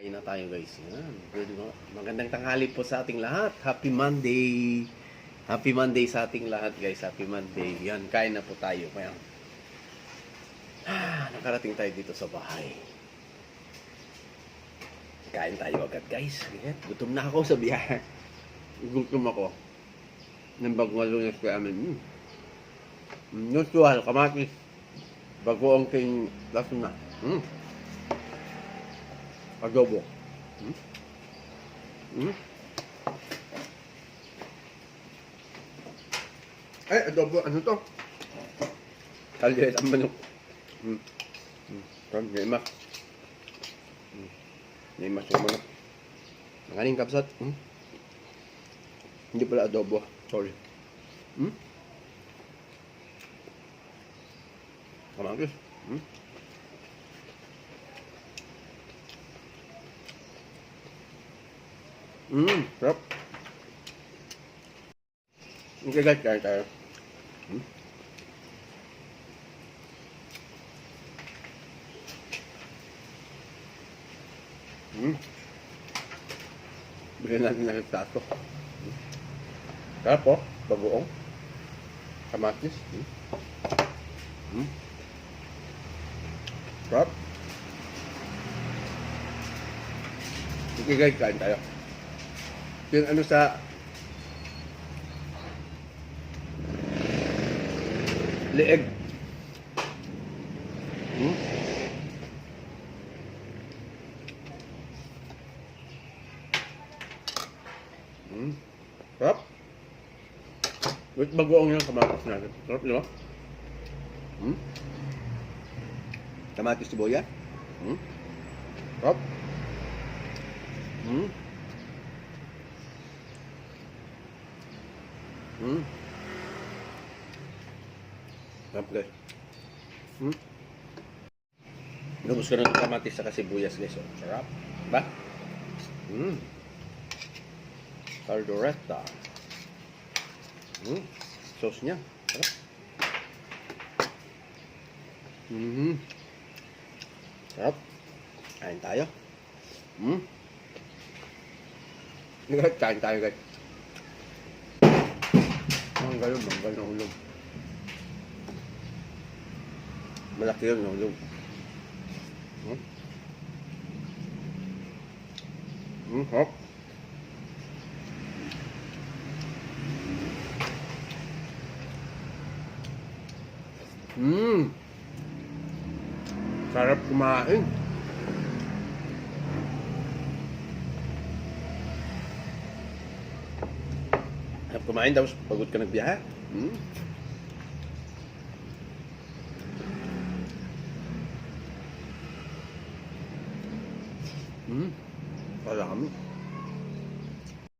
Kain na tayo guys. Yan. Good mo- Magandang tanghali po sa ating lahat. Happy Monday. Happy Monday sa ating lahat guys. Happy Monday. Yan, kain na po tayo. Kaya, ah, nakarating tayo dito sa bahay. Kain tayo agad guys. Gutom na ako sa biyahe. Gutom ako. Nang bagwalo na sa amin. Mm. Mm, Usual, kamatis. Bagoong king laso na. Mm. Adobo. Hmm? Hmm? Ay, adobo. Ano to? Kaliit ang manok. Hmm. Hmm. From Neymas. Hmm. Neymas yung manok. Nakaling kapsat. Hmm? Hindi pala adobo. Sorry. Hmm? Kamagis. Hmm? Mmm, sarap. Okay guys, kain tayo. Hmm? Hmm. Bigyan natin ng plato. Hmm. Sarap po, bagoong. Kamatis. Hmm. Hmm. Sarap. Okay guys, kain tayo. Yung ano sa leeg. Hmm? Hmm. Sarap. Wait, bagoong yung kamatis natin. Sarap, di ba? Hmm? Kamatis siboya. Hmm? Sarap. Hmm? Sarap guys. Hmm. Lubos ko ng kamatis sa sibuyas guys. Oh. Sarap. Ba? Hmm. Caldoretta. Hmm. Sauce niya. Sarap. Hmm. Sarap. Kain tayo. Guys, kain tayo guys. Mangga yun, mangga na ulog. Malaki yun na ulog. Hmm? Hmm, hop. Hmm. Sarap kumain. Kumain tapos pagod ka nagbiyahe. Hmm. Hmm. Wala kami.